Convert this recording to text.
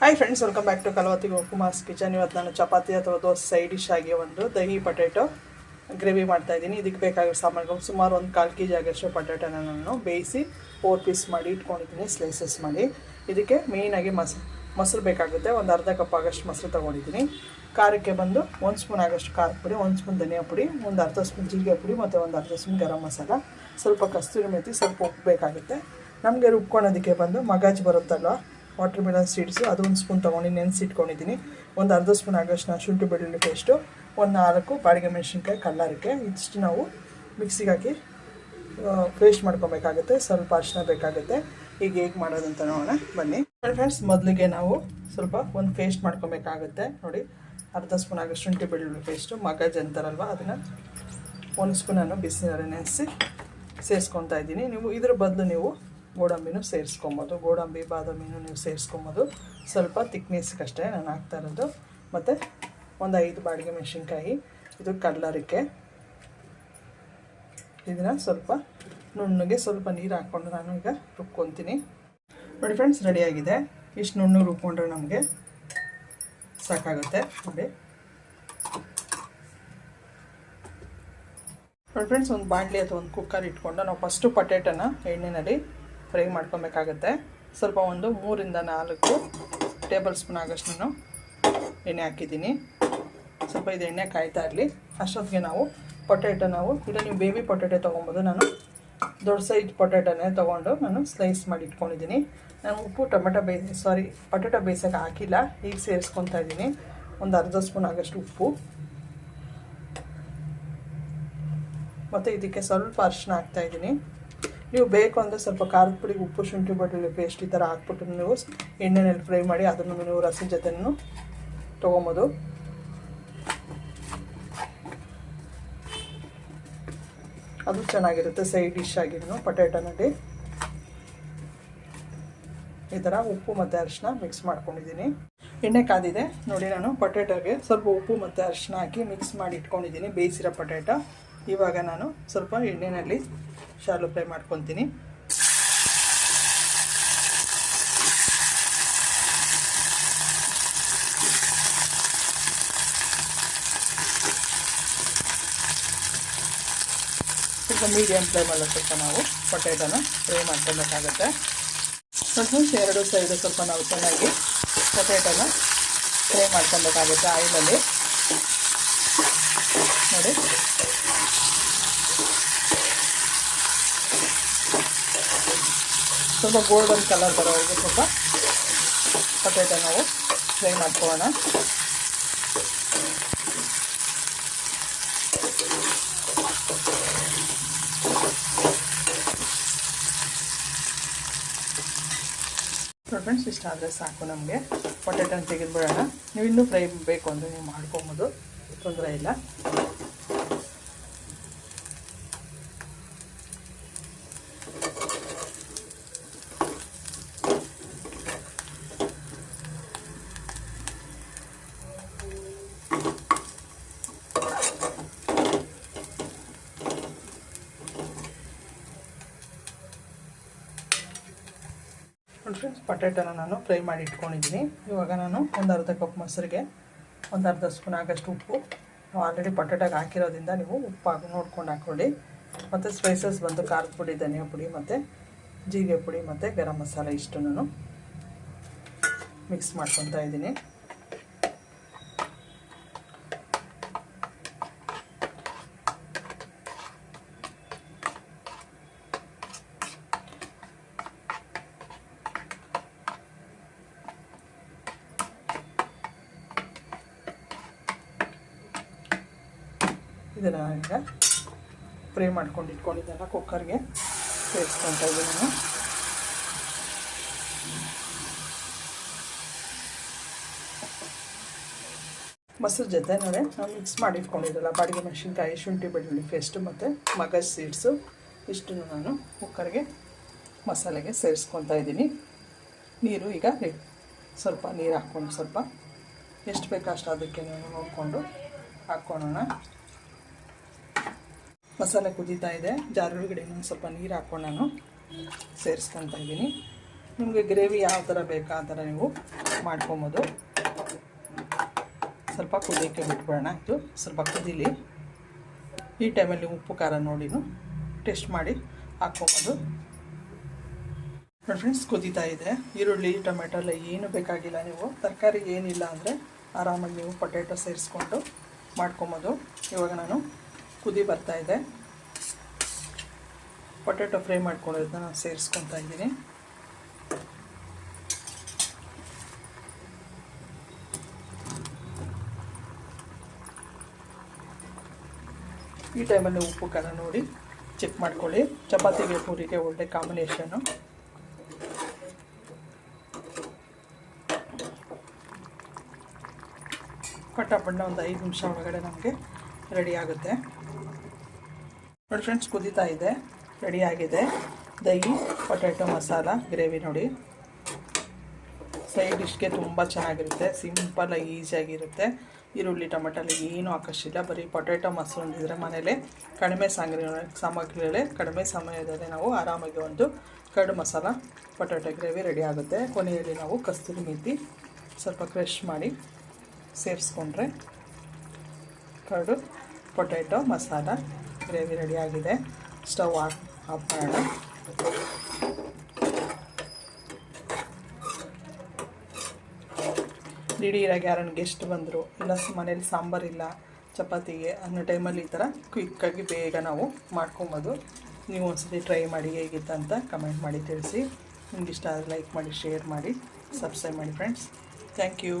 Hi friends welcome back to Kalavati ಗೋಕುಮಾಸ್ kitchen ಇವತ್ತು ನಾನು ಚಪಾತಿ ಅಥವಾ ದೋಸೆ ಸೈಡ್ ಡಿಶ್ ಆಗಿ ಒಂದು ದಹಿ ಪೊಟೆಟೊ ಗ್ರೇವಿ ಮಾಡ್ತಾ ಇದ್ದೀನಿ. ಇದಕ್ಕೆ ಬೇಕಾಗಿರೋ ಸಾಮಾನುಗಳು ಸುಮಾರು ಒಂದು ಕಾಲು ಕೆ ಜಿ ಆಗಿರೋಷ್ಟು ಪೊಟೆಟೊನ ನಾನು ಬೇಯಿಸಿ ಫೋರ್ ಪೀಸ್ ಮಾಡಿ ಇಟ್ಕೊಂಡಿದ್ದೀನಿ ಸ್ಲೈಸಸ್ ಮಾಡಿ. ಇದಕ್ಕೆ ಮೇಯ್ನಾಗಿ ಮಸ್, ಮೊಸರು ಬೇಕಾಗುತ್ತೆ. ಒಂದು ಅರ್ಧ ಕಪ್ ಆಗೋಷ್ಟು ಮೊಸರು ತೊಗೊಂಡಿದ್ದೀನಿ. ಖಾರಕ್ಕೆ ಬಂದು ಒಂದು ಸ್ಪೂನ್ ಆಗೋಷ್ಟು ಖಾರ ಪುಡಿ, ಒಂದು ಸ್ಪೂನ್ ಧನಿಯಾ ಪುಡಿ, ಒಂದು ಅರ್ಧ ಸ್ಪೂನ್ ಜೀರಿಗೆ ಪುಡಿ ಮತ್ತು ಒಂದು ಅರ್ಧ ಸ್ಪೂನ್ ಗರಂ ಮಸಾಲ. ಸ್ವಲ್ಪ ಕಸ್ತೂರಿ ಮೆಥಿ ಸ್ವಲ್ಪ ಉಪ್ಪು ಬೇಕಾಗುತ್ತೆ. ನಮಗೆ ರುಬ್ಕೊಳೋದಕ್ಕೆ ಬಂದು ಮಗಾಜ್ ಬರುತ್ತಲ್ವ? ವಾಟರ್ ಮೆಲನ್ ಸೀಡ್ಸು ಅದು ಒಂದು ಸ್ಪೂನ್ ತೊಗೊಂಡು ನೆನೆಸಿಟ್ಕೊಂಡಿದ್ದೀನಿ ಒಂದು ಅರ್ಧ ಸ್ಪೂನ್ ಆಗೋಷ್ಟು ಶುಂಠಿ ಬೆಳ್ಳುಳ್ಳಿ ಪೇಸ್ಟು, ಒಂದು ನಾಲ್ಕು ಬಾಡಿಗೆ ಮೆಣಸಿನ್ಕಾಯಿ ಕಲ್ಲರಕ್ಕೆ. ಇಷ್ಟು ನಾವು ಮಿಕ್ಸಿಗೆ ಹಾಕಿ ಪೇಸ್ಟ್ ಮಾಡ್ಕೊಬೇಕಾಗುತ್ತೆ, ಸ್ವಲ್ಪ ಅರ್ಶಿನ ಬೇಕಾಗುತ್ತೆ. ಈಗ ಹೇಗೆ ಮಾಡೋದಂತ ನೋಡೋಣ, ಬನ್ನಿ. ಫ್ರೆಂಡ್ಸ್, ಮೊದಲಿಗೆ ನಾವು ಸ್ವಲ್ಪ ಒಂದು ಪೇಸ್ಟ್ ಮಾಡ್ಕೊಬೇಕಾಗುತ್ತೆ. ನೋಡಿ, ಅರ್ಧ ಸ್ಪೂನ್ ಆಗೋ ಶುಂಠಿ ಬೆಳ್ಳುಳ್ಳಿ ಪೇಸ್ಟು ಮಗಜ್ ಅಂತಾರಲ್ವ ಅದನ್ನು ಒಂದು ಸ್ಪೂನನ್ನು ಬಿಸಿನೀರಲ್ಲಿ ನೆನೆಸಿ ಸೇರಿಸ್ಕೊತಾ ಇದ್ದೀನಿ. ನೀವು ಇದ್ರ ಬದಲು ನೀವು ಗೋಡಂಬಿನೂ ಸೇರಿಸ್ಕೊಬೋದು. ಗೋಡಂಬಿ, ಬಾದಾಮಿನೂ ನೀವು ಸೇರಿಸ್ಕೊಬೋದು. ಸ್ವಲ್ಪ ತಿಕ್ನೆಸ್ಗಷ್ಟೇ ನಾನು ಹಾಕ್ತಾ ಇರೋದು. ಮತ್ತು ಒಂದು ಐದು ಬಾಡಿಗೆ ಮೆಣಸಿನ್ಕಾಯಿ, ಇದು ಕಲ್ಲರಿಕೆ ಇದನ್ನು ಸ್ವಲ್ಪ ನುಣ್ಣಗೆ ಸ್ವಲ್ಪ ನೀರು ಹಾಕ್ಕೊಂಡು ನಾನು ಈಗ ರುಬ್ಕೊತೀನಿ. ನೋಡಿ ಫ್ರೆಂಡ್ಸ್ ರೆಡಿಯಾಗಿದೆ ಇಷ್ಟು ನುಣ್ಣು ರುಬ್ಕೊಂಡ್ರೆ ನಮಗೆ ಸಾಕಾಗುತ್ತೆ. ನೋಡಿ. ನೋಡಿ ಫ್ರೆಂಡ್ಸ್ ಒಂದು ಬಾಣಲಿ ಅಥವಾ ಒಂದು ಕುಕ್ಕರ್ ಇಟ್ಕೊಂಡು ನಾವು ಫಸ್ಟು ಪೊಟೇಟೋನ ಎಣ್ಣೆಯಲ್ಲಿ ಫ್ರೈ ಮಾಡ್ಕೊಬೇಕಾಗತ್ತೆ. ಸ್ವಲ್ಪ ಒಂದು ಮೂರಿಂದ ನಾಲ್ಕು ಟೇಬಲ್ ಸ್ಪೂನ್ ಆಗಷ್ಟು ನಾನು ಎಣ್ಣೆ ಹಾಕಿದ್ದೀನಿ. ಸ್ವಲ್ಪ ಇದು ಎಣ್ಣೆ ಕಾಯ್ತಾ ಇರಲಿ. ಅಷ್ಟೊತ್ತಿಗೆ ನಾವು ಪೊಟ್ಯಾಟೊ ನಾವು, ಇಲ್ಲ ನೀವು ಬೇಬಿ ಪೊಟ್ಯಾಟೊ ತೊಗೊಬೋದು. ನಾನು ದೊಡ್ಡ ಸೈಜ್ ಪೊಟ್ಯಾಟೊನೇ ತೊಗೊಂಡು ನಾನು ಸ್ಲೈಸ್ ಮಾಡಿ ಇಟ್ಕೊಂಡಿದ್ದೀನಿ. ನಾನು ಉಪ್ಪು, ಟೊಮೆಟೊ ಬೇಯಿಸಿ ಸಾರಿ, ಪೊಟ್ಯಾಟೊ ಬೇಯಿಸೋಕೆ ಹಾಕಿಲ್ಲ. ಈಗ ಸೇರಿಸ್ಕೊತಾ ಇದ್ದೀನಿ. ಒಂದು ಅರ್ಧ ಸ್ಪೂನ್ ಆಗಷ್ಟು ಉಪ್ಪು. ಮತ್ತು ಇದಕ್ಕೆ ಸ್ವಲ್ಪ ಅರಿಶಿನ ಹಾಕ್ತಾ ಇದ್ದೀನಿ. ನೀವು ಬೇಕು ಅಂದರೆ ಸ್ವಲ್ಪ ಖಾರದ ಪುಡಿ, ಉಪ್ಪು, ಶುಂಠಿ ಬಟ್ಟೆ ಪೇಸ್ಟ್ ಈ ಥರ ಹಾಕ್ಬಿಟ್ಟು ನೀವು ಎಣ್ಣೆನಲ್ಲಿ ಫ್ರೈ ಮಾಡಿ ಅದನ್ನು ನೀವು ರಸದ ಜೊತೆನೂ ತೊಗೊಬೋದು. ಅದು ಚೆನ್ನಾಗಿರುತ್ತೆ ಸೈಡ್ ಡಿಶ್ ಆಗಿದ್ದು ಪೊಟ್ಯಾಟೊನಲ್ಲಿ ಈ ಥರ ಉಪ್ಪು ಮತ್ತು ಅರಿಶಿನ ಮಿಕ್ಸ್ ಮಾಡ್ಕೊಂಡಿದ್ದೀನಿ. ಎಣ್ಣೆ ಕಾದಿದೆ, ನೋಡಿ ನಾನು ಪೊಟ್ಯಾಟೋಗೆ ಸ್ವಲ್ಪ ಉಪ್ಪು ಮತ್ತು ಅರಿಶಿನ ಹಾಕಿ ಮಿಕ್ಸ್ ಮಾಡಿ ಇಟ್ಕೊಂಡಿದ್ದೀನಿ, ಬೇಯಿಸಿರೋ ಪೊಟ್ಯಾಟೊ. ಇವಾಗ ನಾನು ಸ್ವಲ್ಪ ಎಣ್ಣೆಯಲ್ಲಿ ಶಾಲು ಫ್ರೈ ಮಾಡ್ಕೊತೀನಿ ಸ್ವಲ್ಪ ಮೀಡಿಯಮ್ ಫ್ಲೇಮಲ್ಲಿ ಸ್ವಲ್ಪ ನಾವು ಪೊಟ್ಯಾಟೋನ ಫ್ರೈ ಮಾಡ್ಕೊಬೇಕಾಗತ್ತೆ ಸ್ವಲ್ಪ ಎರಡು ಸೈಡು ಸ್ವಲ್ಪ ನಾವು ಚೆನ್ನಾಗಿ ಪೊಟ್ಯಾಟೋನ ಫ್ರೈ ಮಾಡ್ಕೊಬೇಕಾಗುತ್ತೆ ಆಯಿಲಲ್ಲಿ. ನೋಡಿ. ಸ್ವಲ್ಪ ಗೋಲ್ಡನ್ ಕಲರ್ ಬರೋವರೆಗೆ ಸ್ವಲ್ಪ ಪೊಟ್ಯಾಟೊ ನಾವು ಫ್ರೈ ಮಾಡ್ಕೊಳ್ಳೋಣ. ಫ್ರೆಂಡ್ಸ್, ಇಷ್ಟ ಆದರೆ ಸಾಕು ನಮಗೆ. ಪೊಟ್ಯಾಟೊನ ತೆಗೆದುಬಿಡೋಣ. ನೀವು ಇನ್ನೂ ಫ್ರೈ ಬೇಕು ಅಂದರೆ ನೀವು ಮಾಡ್ಕೊಬೋದು. ತೊಂದರೆ ಇಲ್ಲ. ಫ್ರೆಂಡ್ಸ್ ಪೊಟ್ಯಾಟೋನ ನಾನು ಫ್ರೈ ಮಾಡಿ ಇಟ್ಕೊಂಡಿದ್ದೀನಿ. ಇವಾಗ ನಾನು ಒಂದು ಅರ್ಧ ಕಪ್ ಮೊಸರಿಗೆ ಒಂದು ಅರ್ಧ ಸ್ಪೂನ್ ಆಗಷ್ಟು ಉಪ್ಪು. ನಾವು ಆಲ್ರೆಡಿ ಪೊಟ್ಯಾಟೊಗೆ ಹಾಕಿರೋದ್ರಿಂದ ನೀವು ಉಪ್ಪು ಹಾಕಿ ನೋಡ್ಕೊಂಡು ಹಾಕ್ಕೊಳ್ಳಿ ಮತ್ತು ಸ್ಪೈಸಸ್ ಬಂದು ಖಾರದ ಪುಡಿ, ಧನಿಯಾ ಪುಡಿ ಮತ್ತು ಜೀರಿಗೆ ಪುಡಿ ಮತ್ತು ಗರಂ ಮಸಾಲೆ ಇಷ್ಟು ನಾನು ಮಿಕ್ಸ್ ಮಾಡ್ಕೊತಾ ಇದ್ದೀನಿ. ಇದನ್ನು ಈಗ ಫ್ರೈ ಮಾಡ್ಕೊಂಡು ಇಟ್ಕೊಂಡಿದ್ದೆಲ್ಲ ಕುಕ್ಕರ್ಗೆ ಸೇರಿಸ್ಕೊತಾ ಇದ್ದೀನಿ ನಾನು. ಮೊಸರು ಜೊತೆ ನೋಡಿ, ನಾವು ಮಿಕ್ಸ್ ಮಾಡಿ ಬಾಡಿಗೆ ಮೆಣಸಿನ್ಕಾಯಿ, ಶುಂಠಿ, ಬೆಳ್ಳುಳ್ಳಿ ಪೇಸ್ಟು ಮತ್ತು ಮಗಜ್ ಸೀಡ್ಸು ಇಷ್ಟನ್ನು ನಾನು ಕುಕ್ಕರ್ಗೆ ಮಸಾಲೆಗೆ ಸೇರಿಸ್ಕೊತಾ ಇದ್ದೀನಿ. ನೀರು ಈಗ ಸ್ವಲ್ಪ ನೀರು ಹಾಕ್ಕೊಂಡು ಸ್ವಲ್ಪ ಎಷ್ಟು ಬೇಕೋ ಅಷ್ಟು ಅದಕ್ಕೆ ನಾನು ನೋಡಿಕೊಂಡು ಹಾಕ್ಕೊಳ್ಳೋಣ ಮಸಾಲೆ ಕುದೀತಾ ಇದೆ. ಜಾರೊಳಗಡೆ ಇನ್ನೊಂದು ಸ್ವಲ್ಪ ನೀರು ಹಾಕ್ಕೊಂಡು ನಾನು ಸೇರಿಸ್ಕೊತಾ ಇದ್ದೀನಿ. ನಿಮಗೆ ಗ್ರೇವಿ ಯಾವ ಥರ ಬೇಕಾ ಆ ಥರ ನೀವು ಮಾಡ್ಕೊಬೋದು. ಸ್ವಲ್ಪ ಕುದಿಯೋಕ್ಕೆ ಬಿಟ್ಬಿಡೋಣ. ಇದು ಸ್ವಲ್ಪ ಕುದೀಲಿ. ಈ ಟೈಮಲ್ಲಿ ಉಪ್ಪು, ಖಾರ ನೋಡಿನೂ ಟೇಸ್ಟ್ ಮಾಡಿ ಹಾಕ್ಕೊಬೋದು. ನೋಡಿ ಫ್ರೆಂಡ್ಸ್, ಕುದೀತಾ ಇದೆ. ಈರುಳ್ಳಿ, ಟೊಮೆಟೊ ಎಲ್ಲ ಏನು ಬೇಕಾಗಿಲ್ಲ ನೀವು. ತರಕಾರಿ ಏನಿಲ್ಲ ಅಂದರೆ ಆರಾಮಾಗಿ ನೀವು ಪೊಟ್ಯಾಟೊ ಸೇರಿಸ್ಕೊಂಡು ಮಾಡ್ಕೊಬೋದು. ಇವಾಗ ನಾನು ಕುದಿ ಬರ್ತಾ ಇದೆ. ಪೊಟ್ಯಾಟೊ ಫ್ರೈ ಮಾಡ್ಕೊಂಡಿರೋದನ್ನ ನಾನು ಸೇರಿಸ್ಕೊತಾ ಇದ್ದೀನಿ. ಈ ಟೈಮಲ್ಲಿ ಉಪ್ಪು ಖಾರ ನೋಡಿ ಚೆಕ್ ಮಾಡ್ಕೊಳ್ಳಿ. ಚಪಾತಿಗೆ ಪೂರಿಗೆ ಒಳ್ಳೆ ಕಾಂಬಿನೇಷನ್ನು ಪಟ್ಟ ಒಂದು ಐದು ನಿಮಿಷ ಒಳಗಡೆ ನಮಗೆ ರೆಡಿ ಆಗುತ್ತೆ. ನೋಡಿ ಫ್ರೆಂಡ್ಸ್ ಕುದೀತಾ ಇದೆ ರೆಡಿ ಆಗಿದೆ. ದಹಿ ಪೊಟ್ಯಾಟೊ ಮಸಾಲ ಗ್ರೇವಿ ನೋಡಿ. ಸೈಡ್ ಡಿಶ್ಗೆ ತುಂಬ ಚೆನ್ನಾಗಿರುತ್ತೆ ಸಿಂಪಲಾಗಿ ಈಸಿಯಾಗಿರುತ್ತೆ ಈರುಳ್ಳಿ ಟೊಮೆಟೊಲ್ಲಿ ಏನೂ ಹಾಕೋಷ್ಟಿಲ್ಲ, ಬರೀ ಪೊಟ್ಯಾಟೊ ಮೊಸರು ಹೊಂದಿದ್ರೆ ಮನೇಲಿ. ಕಡಿಮೆ ಸಾಂಗ್ರಿ ಸಾಮಗ್ರಿಗಳೇ ಕಡಿಮೆ ಸಮಯದಲ್ಲಿ ನಾವು ಆರಾಮಾಗಿ ಒಂದು ಕಡು ಮಸಾಲ ಪೊಟ್ಯಾಟೊ ಗ್ರೇವಿ ರೆಡಿ ಆಗುತ್ತೆ. ಕೊನೆಯಲ್ಲಿ ನಾವು ಕಸ್ತೂರಿ ಮೆಥಿ ಸ್ವಲ್ಪ ಕ್ರಷ್ ಮಾಡಿ ಸೇರಿಸ್ಕೊಂಡ್ರೆ ಕಡು ಪೊಟ್ಯಾಟೊ ಮಸಾಲ ಗ್ರೇವಿ ರೆಡಿಯಾಗಿದೆ ಸ್ಟವ್ ಆಫ್ ಆಫ್ ಮಾಡೋಣ. ದಿಢೀರಾಗಿ ಯಾರನ್ನು ಗೆಸ್ಟ್ ಬಂದರು. ಇಲ್ಲ ಮನೇಲಿ ಸಾಂಬಾರಿಲ್ಲ ಚಪಾತಿಗೆ ಅನ್ನೋ ಟೈಮಲ್ಲಿ ಈ ಥರ ಕ್ವಿಕ್ಕಾಗಿ ಬೇಗ ನಾವು ಮಾಡ್ಕೊಬೋದು. ನೀವು ಒಂದ್ಸತಿ ಟ್ರೈ ಮಾಡಿ ಹೇಗಿತ್ತು ಅಂತ ಕಮೆಂಟ್ ಮಾಡಿ ತಿಳಿಸಿ. ನಿಮ್ಗೆ ಇಷ್ಟ ಆದರೆ ಲೈಕ್ ಮಾಡಿ, ಶೇರ್ ಮಾಡಿ, ಸಬ್ಸ್ಕ್ರೈಬ್ ಮಾಡಿ ಫ್ರೆಂಡ್ಸ್ ಥ್ಯಾಂಕ್ ಯು